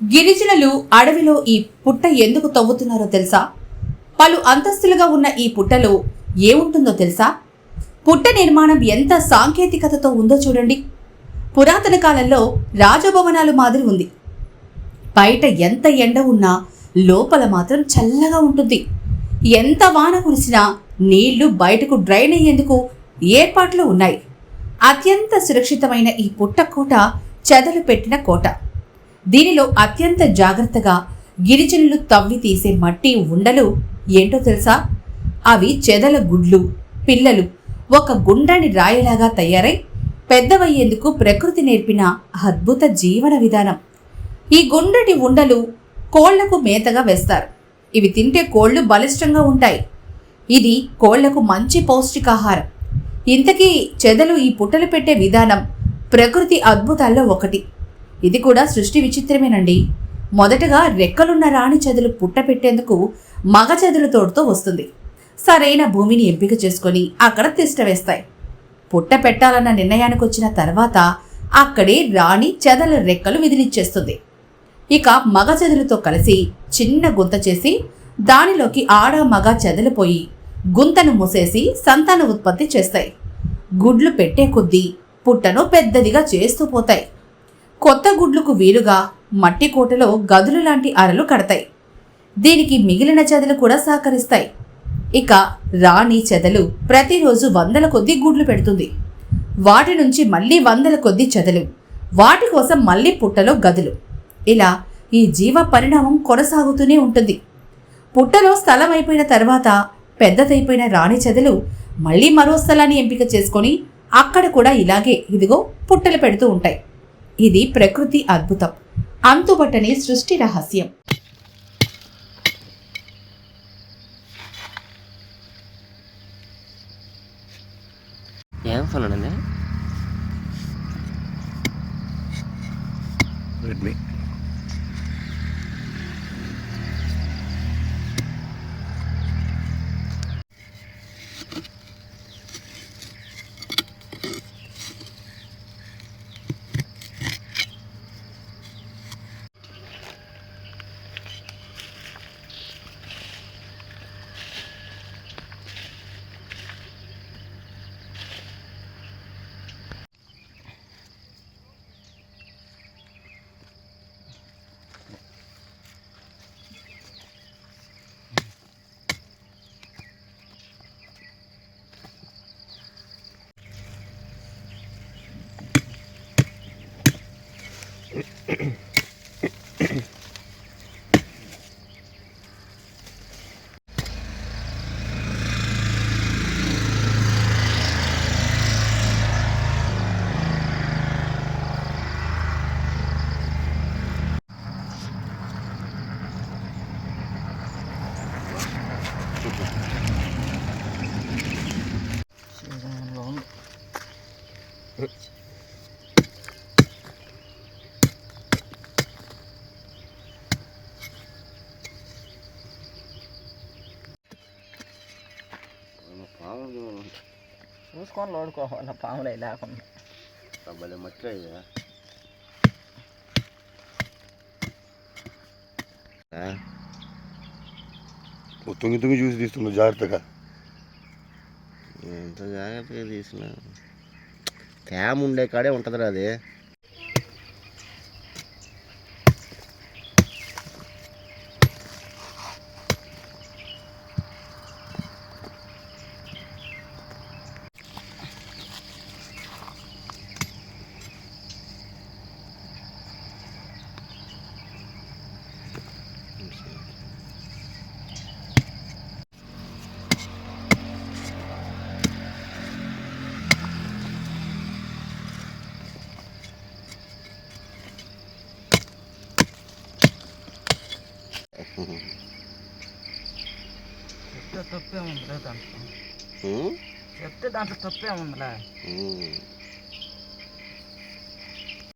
గిరిజనులు అడవిలో ఈ పుట్ట ఎందుకు తవ్వుతున్నారో తెలుసా? పలు అంతస్తులుగా ఉన్న ఈ పుట్టలో ఏముంటుందో తెలుసా? పుట్ట నిర్మాణం ఎంత సాంకేతికతతో ఉందో చూడండి. పురాతన కాలంలో రాజభవనాలు మాదిరి ఉంది. బయట ఎంత ఎండ ఉన్నా లోపల మాత్రం చల్లగా ఉంటుంది. ఎంత వాన కురిసినా నీళ్ళు బయటకు డ్రైన్ అయ్యేందుకు ఏర్పాట్లు ఉన్నాయి. అత్యంత సురక్షితమైన ఈ పుట్ట కోట చెదలు పెట్టిన కోట. దీనిలో అత్యంత జాగ్రత్తగా గిరిజనులు తవ్వి తీసే మట్టి ఉండలు ఏంటో తెలుసా? అవి చెదల గుడ్లు. పిల్లలు ఒక గుండ్రని రాయిలాగా తయారై పెద్దవయ్యేందుకు ప్రకృతి నేర్పిన అద్భుత జీవన విధానం. ఈ గుండ్రటి ఉండలు కోళ్ళకు మేతగా వేస్తారు. ఇవి తింటే కోళ్ళు బలిష్టంగా ఉంటాయి. ఇది కోళ్ళకు మంచి పౌష్టికాహారం. ఇంతకీ చెదలు ఈ పుట్టలు పెట్టే విధానం ప్రకృతి అద్భుతాల్లో ఒకటి. ఇది కూడా సృష్టి విచిత్రమేనండి. మొదటగా రెక్కలున్న రాణి చెదలు పుట్టపెట్టేందుకు మగ చెదల తోడుతో వస్తుంది. సరైన భూమిని ఎంపిక చేసుకొని అక్కడ తిష్ట వేస్తాయి. పుట్ట పెట్టాలన్న నిర్ణయానికి వచ్చిన తర్వాత అక్కడే రాణి చెదల రెక్కలు విదిలిచ్చేస్తుంది. ఇక మగ చెదలతో కలిసి చిన్న గుంత చేసి దానిలోకి ఆడ మగ చెదలిపోయి గుంతను మూసేసి సంతాన ఉత్పత్తి చేస్తాయి. గుడ్లు పెట్టే కొద్దీ పుట్టను పెద్దదిగా చేస్తూ పోతాయి. కొత్త గుడ్లకు వీలుగా మట్టి కోటలో గదులు లాంటి అరలు కడతాయి. దీనికి మిగిలిన చెదలు కూడా సహకరిస్తాయి. ఇక రాణి చెదలు ప్రతిరోజు వందల కొద్ది గుడ్లు పెడుతుంది. వాటి నుంచి మళ్ళీ వందల కొద్ది చెదలు. వాటి కోసం మళ్ళీ పుట్టలో గదులు. ఇలా ఈ జీవ పరిణామం కొనసాగుతూనే ఉంటుంది. పుట్టలో స్థలం అయిపోయిన తర్వాత పెద్దదైపోయిన రాణి చెదలు మళ్ళీ మరో స్థలాన్ని ఎంపిక చేసుకొని అక్కడ కూడా ఇలాగే ఇదిగో పుట్టలు పెడుతూ ఉంటాయి. ఇది ప్రకృతి అద్భుతం. అంతుబట్టని సృష్టి రహస్యం. ఏం ఫోన్ అండి చూసుకొని లోడుకోవాలి పాములు అవి లేకుండా భలే మట్టి అయ్యా తొంగి తొంగి చూసి తీస్తున్నావు జాగ్రత్తగా. ఎంత జాగ్రత్తగా తీసిన. తేమ ఉండే కాడే ఉంటుందిరా అది. చెప్తే తప్పే ఉందిలే దాంట్లో? చెప్తే దాంట్లో తప్పే ఉందిలే ఉం.